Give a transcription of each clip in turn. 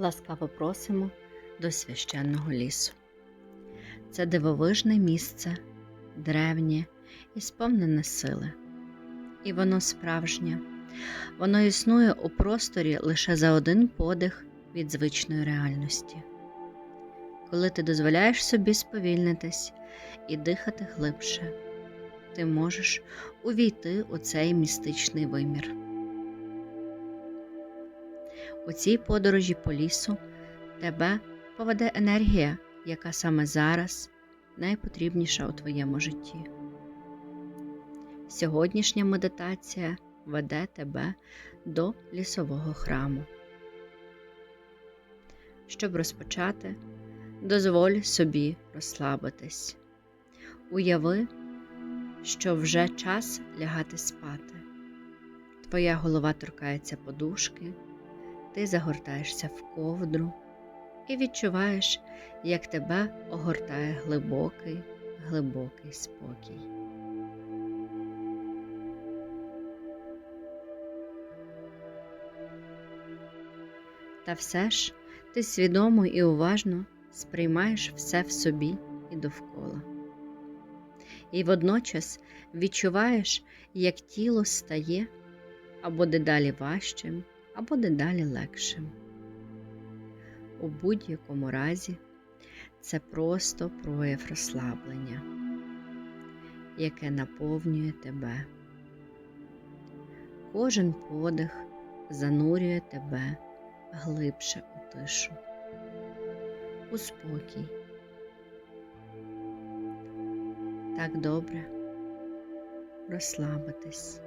Ласкаво просимо до священного лісу. Це дивовижне місце, древнє і сповнене сили. І воно справжнє. Воно існує у просторі лише за один подих від звичної реальності. Коли ти дозволяєш собі сповільнитись і дихати глибше, ти можеш увійти у цей містичний вимір. У цій подорожі по лісу тебе поведе енергія, яка саме зараз найпотрібніша у твоєму житті. Сьогоднішня медитація веде тебе до лісового храму. Щоб розпочати, дозволь собі розслабитись. Уяви, що вже час лягати спати. Твоя голова торкається подушки, ти загортаєшся в ковдру і відчуваєш, як тебе огортає глибокий, глибокий спокій. Та все ж ти свідомо і уважно сприймаєш все в собі і довкола. І водночас відчуваєш, як тіло стає або дедалі важчим, або дедалі легшим. У будь-якому разі це просто прояв розслаблення, яке наповнює тебе. Кожен подих занурює тебе глибше у тишу, у спокій. Так добре розслабитись.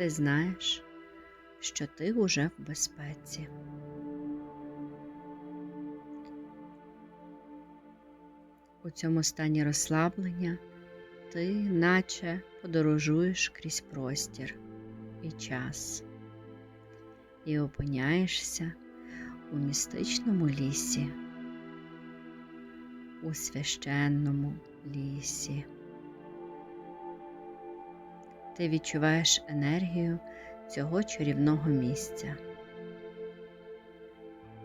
Ти знаєш, що ти уже в безпеці. У цьому стані розслаблення ти наче подорожуєш крізь простір і час і опиняєшся у містичному лісі, у священному лісі. Ти відчуваєш енергію цього чарівного місця.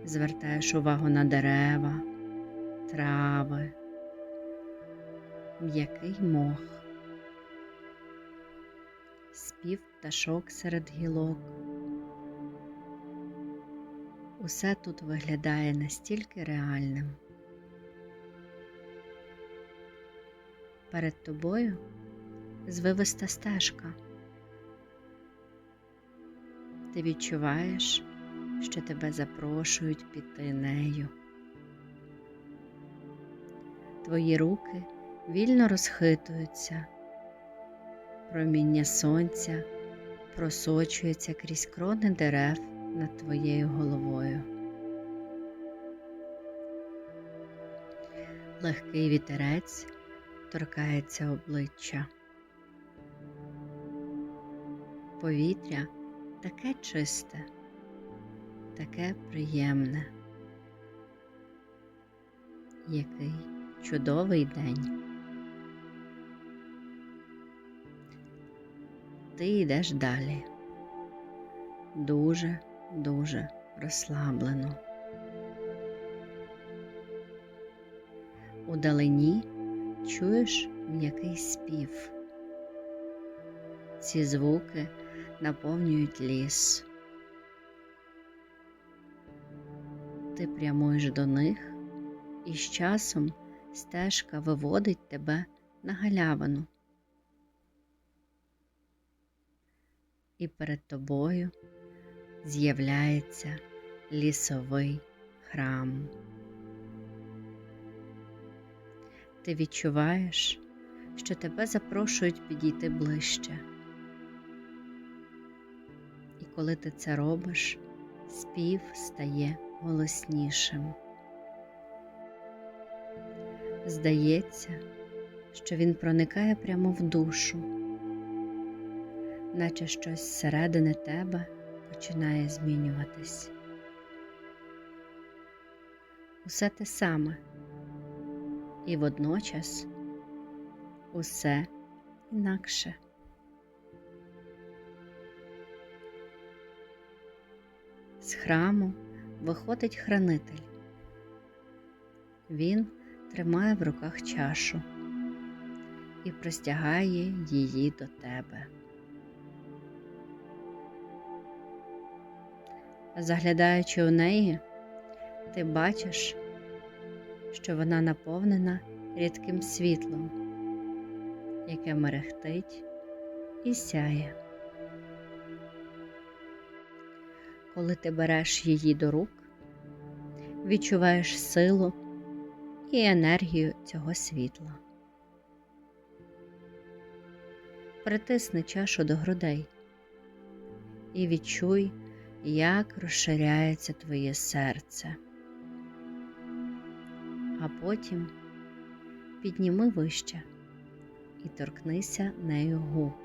Звертаєш увагу на дерева, трави, м'який мох, спів пташок серед гілок. Усе тут виглядає настільки реальним. Перед тобою звивиста стежка. Ти відчуваєш, що тебе запрошують піти нею. Твої руки вільно розхитуються, проміння сонця просочується крізь крони дерев над твоєю головою. Легкий вітерець торкається обличчя. Повітря таке чисте, таке приємне. Який чудовий день. Ти йдеш далі. Дуже, дуже розслаблено. Удалині чуєш м'який спів. Ці звуки наповнюють ліс. Ти прямуєш до них, і з часом стежка виводить тебе на галявину. І перед тобою з'являється лісовий храм. Ти відчуваєш, що тебе запрошують підійти ближче. Коли ти це робиш, спів стає голоснішим. Здається, що він проникає прямо в душу, наче щось зсередини тебе починає змінюватись. Усе те саме, і водночас усе інакше. З храму виходить хранитель. Він тримає в руках чашу і простягає її до тебе. Заглядаючи у неї, ти бачиш, що вона наповнена рідким світлом, яке мерехтить і сяє. Коли ти береш її до рук, відчуваєш силу і енергію цього світла. Притисни чашу до грудей і відчуй, як розширяється твоє серце. А потім підніми вище і торкнися нею губ.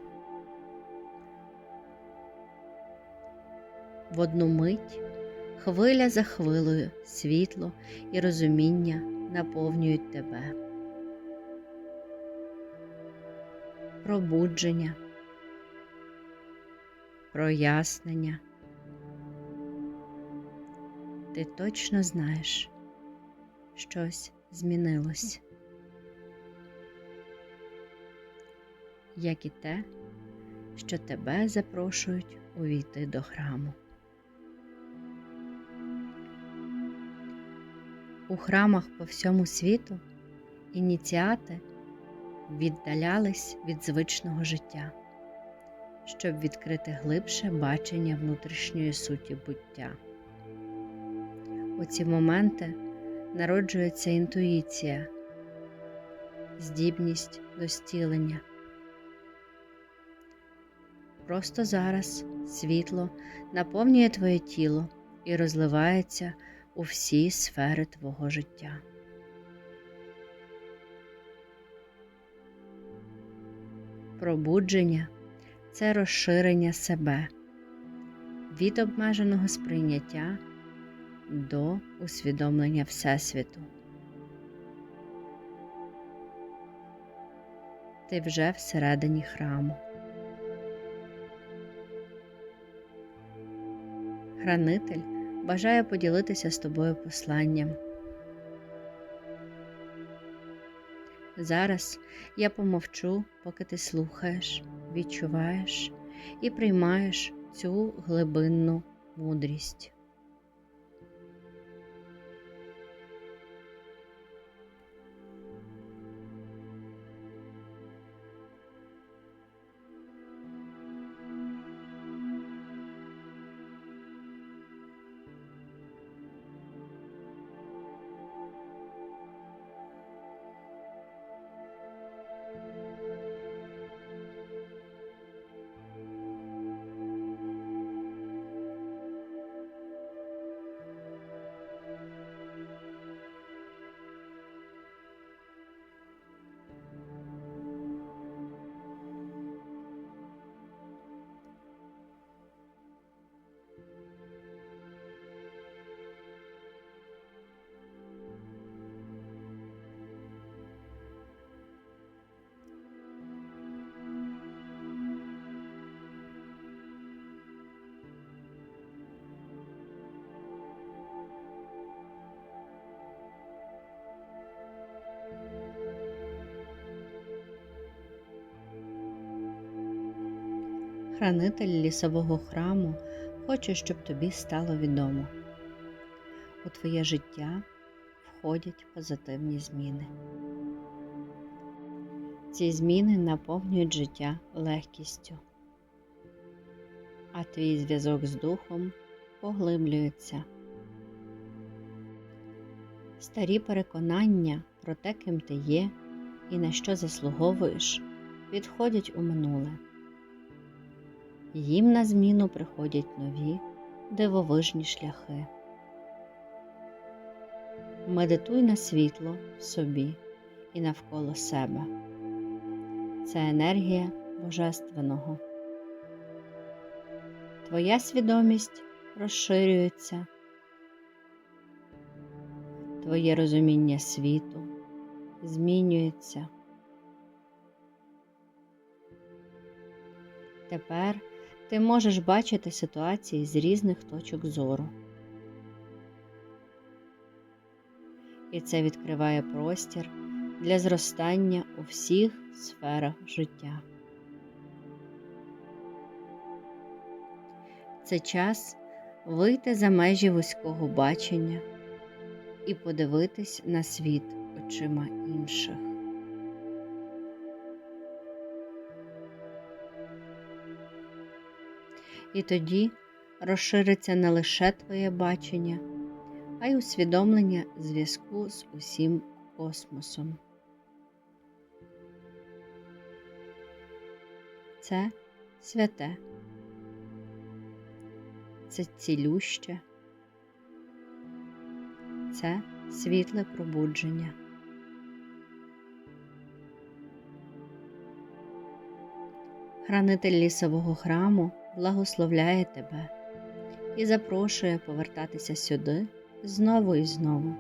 В одну мить хвиля за хвилею світло і розуміння наповнюють тебе. Пробудження, прояснення. Ти точно знаєш, щось змінилось, як і те, що тебе запрошують увійти до храму. У храмах по всьому світу ініціати віддалялись від звичного життя, щоб відкрити глибше бачення внутрішньої суті буття. У ці моменти народжується інтуїція, здібність до стілення. Просто зараз світло наповнює твоє тіло і розливається у всі сфери твого життя. Пробудження це розширення себе від обмеженого сприйняття до усвідомлення Всесвіту. Ти вже всередині храму. Хранитель бажає поділитися з тобою посланням. Зараз я помовчу, поки ти слухаєш, відчуваєш і приймаєш цю глибинну мудрість. Хранитель лісового храму хоче, щоб тобі стало відомо. У твоє життя входять позитивні зміни. Ці зміни наповнюють життя легкістю, а твій зв'язок з духом поглиблюється. Старі переконання про те, ким ти є і на що заслуговуєш, відходять у минуле. Їм на зміну приходять нові дивовижні шляхи. Медитуй на світло в собі і навколо себе. Це енергія Божественного. Твоя свідомість розширюється, твоє розуміння світу змінюється. Тепер Ти можеш бачити ситуації з різних точок зору. І це відкриває простір для зростання у всіх сферах життя. Це час вийти за межі вузького бачення і подивитись на світ очима інших. І тоді розшириться не лише твоє бачення, а й усвідомлення зв'язку з усім космосом. Це святе, це цілюще, це світле пробудження. Хранитель лісового храму благословляє тебе і запрошує повертатися сюди знову і знову.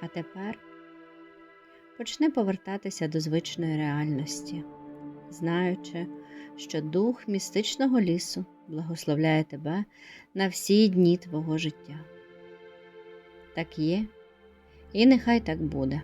А тепер почни повертатися до звичної реальності, знаючи, що дух містичного лісу благословляє тебе на всі дні твого життя. Так є, і нехай так буде.